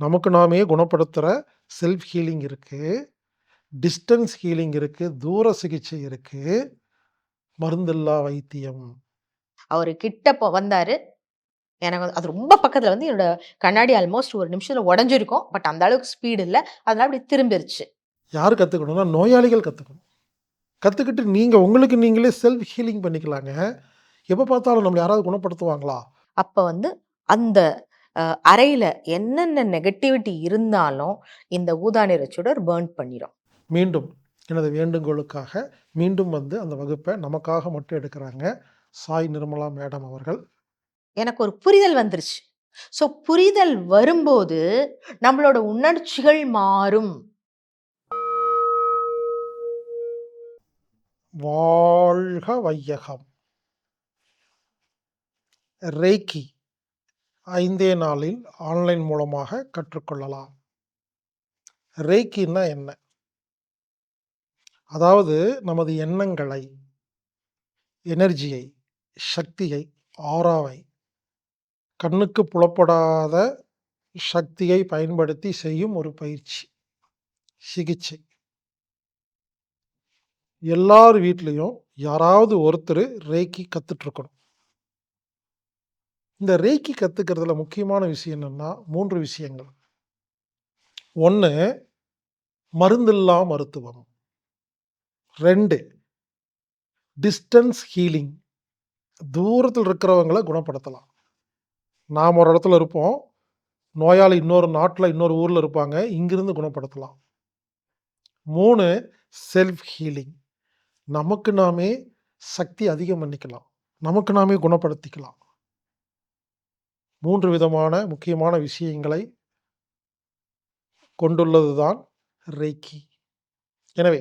நமக்கு நாமே குணப்படுத்துகிற செல்ஃப் ஹீலிங் இருக்குது டிஸ்டன்ஸ் ஹீலிங் இருக்குது தூர சிகிச்சை இருக்குது மருந்தில்லா வைத்தியம். அவர் கிட்ட போ வந்தாரு. எனக்கு அது ரொம்ப பக்கத்துல வந்து என்னோட கண்ணாடி ஆல்மோஸ்ட் ஒரு நிமிஷத்துல உடஞ்சிருக்கும். பட் அந்த அளவுக்கு ஸ்பீடு இல்லை. அதனால அப்படி திரும்பிருச்சு. யார் கற்றுக்கணும்னா நோயாளிகள் கற்றுக்கணும் கற்றுக்கிட்டு நீங்கள் உங்களுக்கு நீங்களே செல்ஃப் ஹீலிங் பண்ணிக்கலாங்க. எப்போ பார்த்தாலும் நம்மளை யாராவது குணப்படுத்துவாங்களா? அப்ப வந்து அந்த அறையில என்னென்ன நெகட்டிவிட்டி இருந்தாலும் இந்த ஊதா நிற சுடர் பேர்ன் பண்ணிடும் மீண்டும் எனது வேண்டுகோளுக்காக மீண்டும் வந்து அந்த வகுப்பை நமக்காக மட்டும் எடுக்கிறாங்க சாய் நிர்மலா மேடம் அவர்கள். எனக்கு ஒரு புரிதல் வந்துருச்சு. ஸோ புரிதல் வரும்போது நம்மளோட உணர்ச்சிகள் மாறும். வாழ்க வையகம். ரேக்கி. ஐந்தே நாளில் ஆன்லைன் மூலமாக கற்றுக்கொள்ளலாம். ரேக்கின்னா என்ன? அதாவது நமது எண்ணங்களை எனர்ஜியை சக்தியை ஆறாவை கண்ணுக்கு புலப்படாத சக்தியை பயன்படுத்தி செய்யும் ஒரு பயிற்சி சிகிச்சை. எல்லார் வீட்லேயும் யாராவது ஒருத்தர் ரேக்கி கற்றுட்ருக்கணும் இந்த ரேக்கி கற்றுக்கிறதுல முக்கியமான விஷயம் என்னென்னா மூன்று விஷயங்கள். ஒன்று மருந்தில்லா மருத்துவம். ரெண்டு டிஸ்டன்ஸ் ஹீலிங் தூரத்தில் இருக்கிறவங்கள குணப்படுத்தலாம். நாம் ஒரு இடத்துல இருப்போம். நோயாளி இன்னொரு நாட்டில் இன்னொரு ஊரில் இருப்பாங்க. இங்கிருந்து குணப்படுத்தலாம். மூணு செல்ஃப் ஹீலிங் நமக்கு நாமே சக்தி அதிகம் பண்ணிக்கலாம் நமக்கு நாமே குணப்படுத்திக்கலாம். மூன்று விதமான முக்கியமான விஷயங்களை கொண்டுள்ளது தான் ரேக்கி. எனவே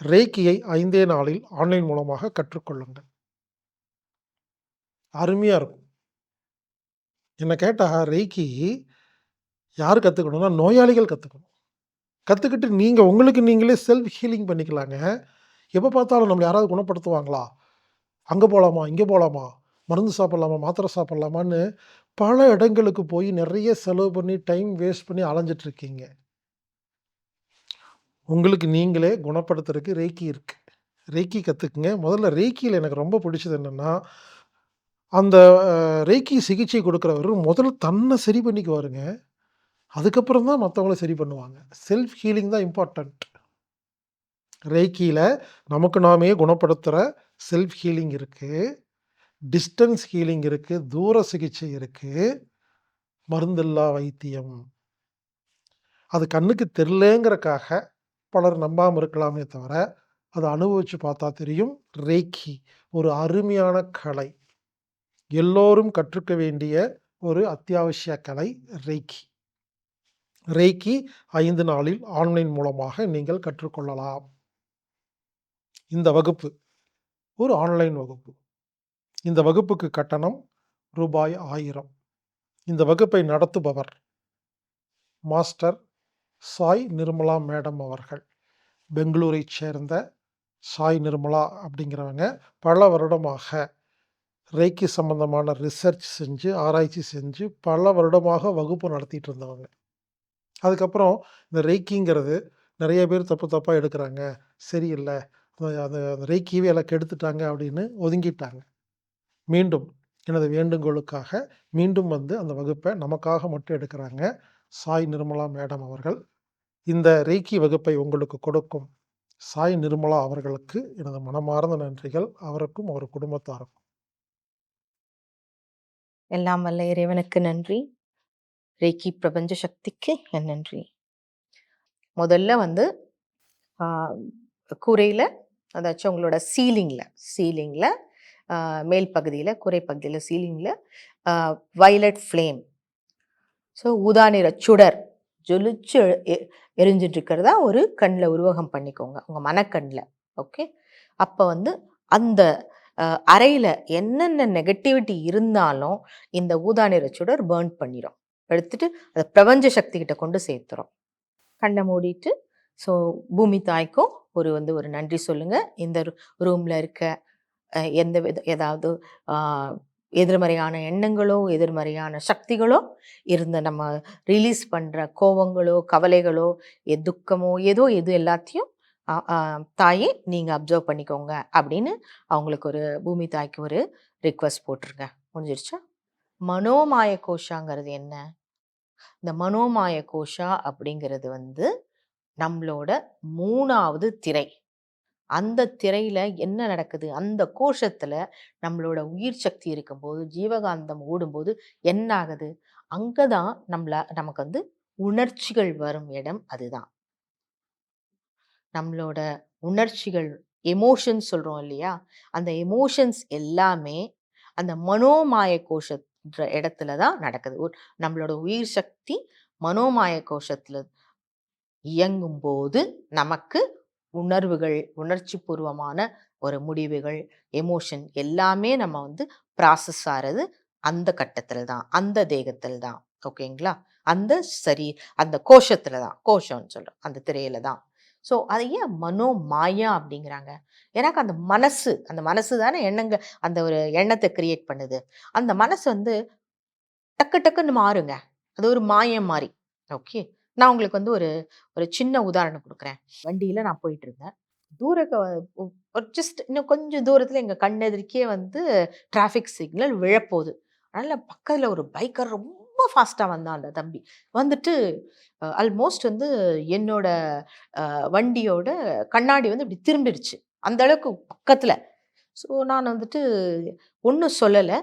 ரேக்கியை ஐந்தே நாளில் ஆன்லைன் மூலமாக கற்றுக்கொள்ளுங்கள். அருமையாக இருக்கும். என்னை கேட்டால் ரேக்கி யார் கற்றுக்கணும்னா நோயாளிகள் கற்றுக்கணும் கற்றுக்கிட்டு நீங்கள் உங்களுக்கு நீங்களே செல்ஃப் ஹீலிங் பண்ணிக்கலாங்க. எப்போ பார்த்தாலும் நம்மளை யாராவது குணப்படுத்துவாங்களா? அங்கே போகலாமா இங்கே போகலாமா மருந்து சாப்பிட்லாமா மாத்திரை சாப்பிட்லாமான்னு பல இடங்களுக்கு போய் நிறைய செலவு பண்ணி டைம் வேஸ்ட் பண்ணி அலைஞ்சிட்டு இருக்கீங்க உங்களுக்கு நீங்களே குணப்படுத்துறதுக்கு ரேக்கி இருக்கு. ரேக்கி கற்றுக்குங்க முதல்ல ரேக்கியில் எனக்கு ரொம்ப பிடிச்சது என்னென்னா அந்த ரேக்கி சிகிச்சை கொடுக்குறவர் முதல்ல தன்னை சரி பண்ணிக்குவாருங்க. அதுக்கப்புறம் தான் மற்றவங்கள சரி பண்ணுவாங்க. செல்ஃப் ஹீலிங் தான் இம்பார்ட்டண்ட் ரேக்கியில் நமக்கு நாமே குணப்படுத்துகிற செல்ஃப் ஹீலிங் இருக்குது டிஸ்டன்ஸ் ஹீலிங் இருக்குது தூர சிகிச்சை இருக்குது மருந்தில்லா வைத்தியம். அது கண்ணுக்கு தெரிலங்கிறக்காக பலர் நம்பாமல் இருக்கலாமே தவிர அதை அனுபவித்து பார்த்தா தெரியும். ரேக்கி ஒரு அருமையான கலை. எல்லோரும் கற்றுக்க வேண்டிய ஒரு அத்தியாவசிய கலை ரேக்கி. ரேக்கி ஐந்து நாளில் ஆன்லைன் மூலமாக நீங்கள் கற்றுக்கொள்ளலாம். இந்த வகுப்பு ஒரு ஆன்லைன் வகுப்பு. இந்த வகுப்புக்கு கட்டணம் ரூபாய் ஆயிரம். இந்த வகுப்பை நடத்துபவர் மாஸ்டர் சாய் நிர்மலா மேடம் அவர்கள். பெங்களூரைச் சேர்ந்த சாய் நிர்மலா அப்படிங்கிறவங்க பல வருடமாக ரேக்கி சம்பந்தமான ரிசர்ச் செஞ்சு ஆராய்ச்சி செஞ்சு பல வருடமாக வகுப்பு நடத்திட்டு இருந்தவங்க. அதுக்கப்புறம் இந்த ரேக்கிங்கிறது நிறைய பேர் தப்பு தப்பாக எடுக்கிறாங்க. சரியில்லை. அந்த அந்த அந்த ரேக்கியவே எல்லாம் கெடுத்துட்டாங்க அப்படின்னு ஒதுங்கிட்டாங்க. மீண்டும் எனது வேண்டுகோளுக்காக மீண்டும் வந்து அந்த வகுப்பை நமக்காக மட்டும் எடுக்கிறாங்க சாய் நிர்மலா மேடம் அவர்கள். இந்த ரேக்கி வகுப்பை உங்களுக்கு கொடுக்கும் சாய் நிர்மலா அவர்களுக்கு எனது மனமார்ந்த நன்றிகள். அவருக்கும் அவர் குடும்பத்தாருக்கும். எல்லாம் வல்ல இறைவனுக்கு நன்றி. ரேக்கி பிரபஞ்ச சக்திக்கு என் நன்றி. முதல்ல வந்து கூரையில் அதாச்சும் உங்களோட சீலிங்கில் சீலிங்கில் மேல் பகுதியில் குறைப்பகுதியில் பகுதியில் வயலட் ஃப்ளேம். ஸோ ஊதா நிற சுடர் ஜொலிச்சு எரிஞ்சிட்டு இருக்கிறதா ஒரு கண்ணில் உருவகம் பண்ணிக்கோங்க. உங்கள் மனக்கண்ணில் ஓகே? அப்போ வந்து அந்த அறையில் என்னென்ன நெகட்டிவிட்டி இருந்தாலும் இந்த ஊதா நிற சுடர் பேர்ன் பண்ணிடும் எடுத்துட்டு அதை பிரபஞ்ச சக்தி கிட்ட கொண்டு சேர்த்துறோம் கண்ணை மூடிட்டு ஸோ பூமி தாய்க்கும் ஒரு வந்து ஒரு நன்றி சொல்லுங்கள் இந்த ரூமில் இருக்க எந்த வித ஏதாவது எதிர்மறையான எண்ணங்களோ எதிர்மறையான சக்திகளோ இருந்த நம்ம ரிலீஸ் பண்ணுற கோவங்களோ கவலைகளோ எ துக்கமோ ஏதோ எது எல்லாத்தையும் தாயே நீங்கள் அப்சர்வ் பண்ணிக்கோங்க அப்படின்னு அவங்களுக்கு ஒரு பூமி தாய்க்கு ஒரு ரிக்வஸ்ட் போட்டிருங்க. முடிஞ்சிருச்சா? மனோமாய கோஷாங்கிறது என்ன? இந்த மனோமாய கோஷா அப்படிங்கிறது வந்து நம்மளோட மூணாவது திரை. அந்த திரையில் என்ன நடக்குது? அந்த கோஷத்தில் நம்மளோட உயிர் சக்தி இருக்கும்போது ஜீவகாந்தம் ஓடும்போது என்ன ஆகுது? அங்கே தான் நம்மள நமக்கு வந்து உணர்ச்சிகள் வரும் இடம் அதுதான். நம்மளோட உணர்ச்சிகள் எமோஷன்ஸ் சொல்கிறோம் இல்லையா? அந்த எமோஷன்ஸ் எல்லாமே அந்த மனோமாய கோஷன்ற இடத்துல தான் நடக்குது. நம்மளோட உயிர் சக்தி மனோமாய கோஷத்தில் இயங்கும் போது நமக்கு உணர்வுகள் உணர்ச்சி பூர்வமான ஒரு முடிவுகள் எமோஷன் எல்லாமே நம்ம வந்து ப்ராசஸ் ஆகிறது அந்த கட்டத்தில் தான் அந்த தேகத்தில் தான் ஓகேங்களா அந்த சரி அந்த கோஷத்தில் தான் கோஷம்னு சொல்கிறோம் அந்த திரையில தான். ஸோ அதை ஏன் மனோ மாயா அப்படிங்கிறாங்க? எனக்கு அந்த மனசு அந்த மனசு தானே எண்ணங்க அந்த ஒரு எண்ணத்தை கிரியேட் பண்ணுது. அந்த மனசு வந்து டக்கு டக்குன்னு மாறுங்க. அது ஒரு மாயம் மாதிரி ஓகே நான் உங்களுக்கு வந்து ஒரு ஒரு சின்ன உதாரணம் கொடுக்குறேன். வண்டியில் நான் போயிட்டு இருந்தேன் தூர ஒரு ஜஸ்ட் இன்னும் கொஞ்சம் தூரத்தில் எங்கள் கண்ணெதிர்க்கே வந்து டிராஃபிக் சிக்னல் விழப்போகுது. அதனால் பக்கத்தில் ஒரு பைக்கர் ரொம்ப ஃபாஸ்ட்டாக வந்தான் அந்த தம்பி. வந்துட்டு ஆல்மோஸ்ட் வந்து என்னோட வண்டியோட கண்ணாடி வந்து இப்படி திரும்பிடுச்சு. அந்த அளவுக்கு பக்கத்தில். ஸோ நான் வந்துட்டு ஒன்றும் சொல்லலை.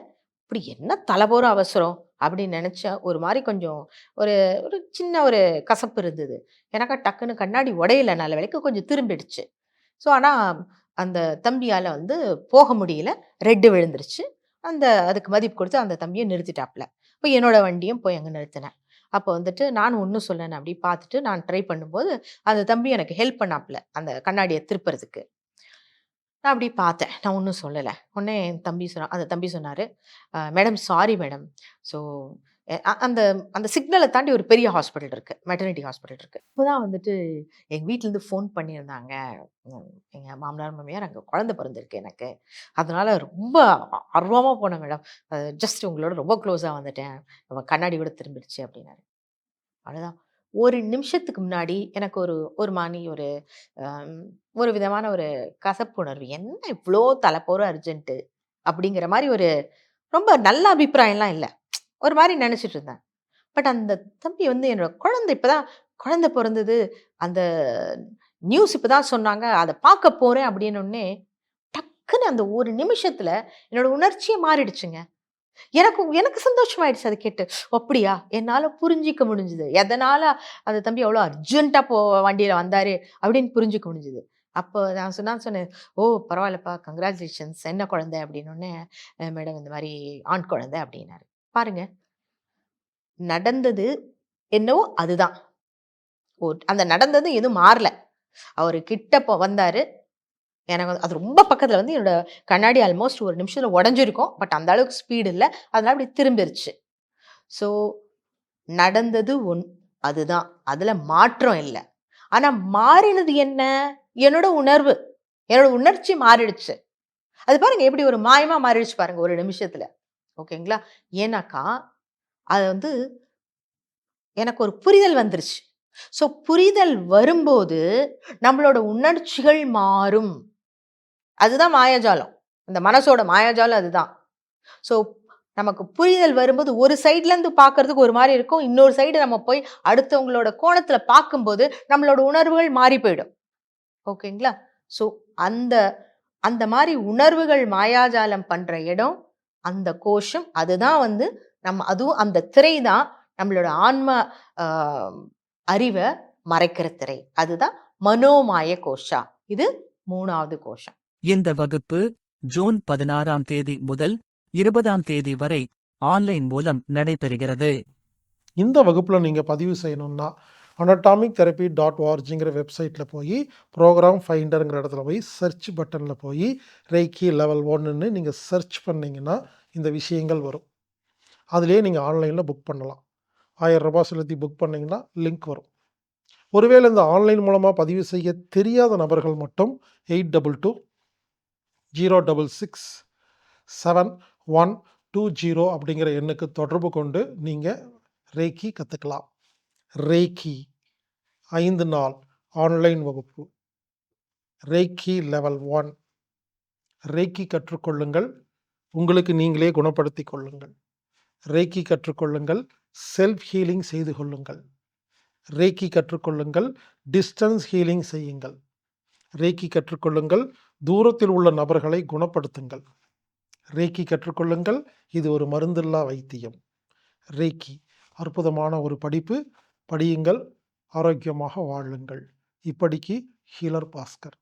இப்படி என்ன தலைபோற அவசரம்? அப்படின்னு நினச்சேன் ஒரு மாதிரி கொஞ்சம் ஒரு ஒரு சின்ன ஒரு கசப்பு இருந்தது. எனக்கா டக்குன்னு கண்ணாடி உடையல. நல்ல வேலைக்கு கொஞ்சம் திரும்பிடுச்சு. ஸோ ஆனால் அந்த தம்பியால் வந்து போக முடியல. ரெட்டு விழுந்துருச்சு. அந்த அதுக்கு மதிப்பு கொடுத்து அந்த தம்பியை நிறுத்திட்டாப்புல இப்போ என்னோட வண்டியும் போய் அங்கே நிறுத்தினேன். அப்போ வந்துட்டு நான் ஒன்றும் சொல்லணும் அப்படி பார்த்துட்டு நான் ட்ரை பண்ணும்போது அந்த தம்பி எனக்கு ஹெல்ப் பண்ணாப்புல அந்த கண்ணாடியை திருப்புறதுக்கு. நான் அப்படி பார்த்தேன். நான் ஒன்றும் சொல்லலை. உடனே என் தம்பி சொன்னா அந்த தம்பி சொன்னார் மேடம் சாரி மேடம். ஸோ அந்த அந்த சிக்னலை தாண்டி ஒரு பெரிய ஹாஸ்பிட்டல் இருக்குது மெட்டர்னிட்டி ஹாஸ்பிட்டல் இருக்குது இப்போ தான் வந்துட்டு எங்கள் வீட்டிலேருந்து ஃபோன் பண்ணியிருந்தாங்க. எங்கள் மாமனார் மாமியார் அங்கே குழந்த பிறந்திருக்கு எனக்கு. அதனால் ரொம்ப ஆர்வமாக போனேன் மேடம். ஜஸ்ட் உங்களோட ரொம்ப க்ளோஸாக வந்துட்டேன். கண்ணாடி கூட திரும்பிடுச்சு அப்படின்னாரு. அவ்வளோதான் ஒரு நிமிஷத்துக்கு முன்னாடி எனக்கு ஒரு ஒரு மாணி ஒரு ஒரு விதமான ஒரு கசப்புணர்வு. என்ன இவ்வளோ தலைப்போற அர்ஜென்ட்டு? அப்படிங்கிற மாதிரி ஒரு ரொம்ப நல்ல அபிப்பிராயம்லாம் இல்லை. ஒரு மாதிரி நினச்சிட்டு இருந்தேன். பட் அந்த தம்பி வந்து என்னோட குழந்தை இப்பதான் குழந்தை பிறந்தது. அந்த நியூஸ் இப்போ தான் சொன்னாங்க. அதை பார்க்க போகிறேன் அப்படின்னு டக்குன்னு அந்த ஒரு நிமிஷத்தில் என்னோட உணர்ச்சியே மாறிடுச்சுங்க. எனக்கு எனக்கு சந்தோஷமாயிடுச்சு அதை கேட்டு. அப்படியா? என்னால் புரிஞ்சிக்க முடிஞ்சுது. எதனால அந்த தம்பி அவ்வளோ அர்ஜென்ட்டாக போ வண்டியில் வந்தாரு அப்படின்னு புரிஞ்சிக்க முடிஞ்சுது. அப்போ நான் சொன்னா சொன்னேன் ஓ பரவாயில்லப்பா கங்க்ராச்சுலேஷன்ஸ் என்ன குழந்தை? அப்படின்னோடனே மேடம் இந்த மாதிரி ஆண் குழந்தை அப்படின்னாரு. பாருங்க. நடந்தது என்னவோ அதுதான். ஓ அந்த நடந்தது எதுவும் மாறல. அவர் கிட்ட போ வந்தாரு. எனக்கு வந்து- அது ரொம்ப பக்கத்தில் வந்து என்னோட கண்ணாடி ஆல்மோஸ்ட் ஒரு நிமிஷத்தில் உடஞ்சிருக்கும். பட் அந்த அளவுக்கு ஸ்பீடு இல்லை. அதனால் அப்படி திரும்பிருச்சு. ஸோ நடந்தது ஒன் அதுதான். அதில் மாற்றம் இல்லை. ஆனால் மாறினது என்ன? என்னோட உணர்வு. என்னோட உணர்ச்சி மாறிடுச்சு. அது பாருங்க எப்படி ஒரு மாயமா மாறிடுச்சு பாருங்க ஒரு நிமிஷத்துல. ஓகேங்களா? ஏன்னாக்கா அது வந்து எனக்கு ஒரு புரிதல் வந்துருச்சு. ஸோ புரிதல் வரும்போது நம்மளோட உணர்ச்சிகள் மாறும். அதுதான் மாயாஜாலம். இந்த மனசோட மாயாஜாலம் அதுதான். ஸோ நமக்கு புரிதல் வரும்போது ஒரு சைட்லேருந்து பார்க்கறதுக்கு ஒரு மாதிரி இருக்கும். இன்னொரு சைடு நம்ம போய் அடுத்தவங்களோட கோணத்தில் பார்க்கும்போது நம்மளோட உணர்வுகள் மாறி போயிடும். ஓகேங்களா? ஸோ அந்த அந்த மாதிரி உணர்வுகள் மாயாஜாலம் பண்ணுற இடம் அந்த கோஷம் அதுதான் வந்து நம்ம அதுவும் அந்த திரை தான் நம்மளோட ஆன்ம அறிவை மறைக்கிற திரை. அதுதான் மனோமாய கோஷா. இது மூணாவது கோஷம். இந்த வகுப்பு ஜூன் பதினாறாம் தேதி முதல் இருபதாம் தேதி வரை ஆன்லைன் மூலம் நடைபெறுகிறது. இந்த வகுப்பில் நீங்கள் பதிவு செய்யணும்னா அனட்டாமிக் தெரப்பி டாட் ஆர்ஜிங்கிற வெப்சைட்டில் போய் ப்ரோக்ராம் ஃபைண்டருங்கிற இடத்துல போய் சர்ச் பட்டனில் போய் ரேக்கி லெவல் ஒன்றுன்னு நீங்கள் சர்ச் பண்ணிங்கன்னா இந்த விஷயங்கள் வரும். அதுலேயே நீங்கள் ஆன்லைனில் புக் பண்ணலாம். ஆயிரம் ரூபாய் செலுத்தி புக் பண்ணிங்கன்னா லிங்க் வரும். ஒருவேளை இந்த ஆன்லைன் மூலமாக பதிவு செய்ய தெரியாத நபர்கள் மட்டும் eight double two zero double six seven one two zero அப்படிங்கிற எண்ணுக்கு தொடர்பு கொண்டு நீங்கள் ரேக்கி கற்றுக்கலாம் ரேக்கி. ஐந்து நாள் ஆன்லைன் வகுப்பு. ரேக்கி லெவல் ஒன். ரேக்கி கற்றுக்கொள்ளுங்கள். உங்களுக்கு நீங்களே குணப்படுத்திக் கொள்ளுங்கள். ரேக்கி கற்றுக்கொள்ளுங்கள். செல்ஃப் ஹீலிங் செய்து கொள்ளுங்கள். ரேக்கி கற்றுக்கொள்ளுங்கள். டிஸ்டன்ஸ் ஹீலிங் செய்யுங்கள். ரேக்கி கற்றுக்கொள்ளுங்கள். தூரத்தில் உள்ள நபர்களை குணப்படுத்துங்கள். ரேக்கி கற்றுக்கொள்ளுங்கள். இது ஒரு மருந்தில்லா வைத்தியம். ரேக்கி அற்புதமான ஒரு படிப்பு. படியுங்கள். ஆரோக்கியமாக வாழுங்கள். இப்படிக்கு ஹீலர் பாஸ்கர்.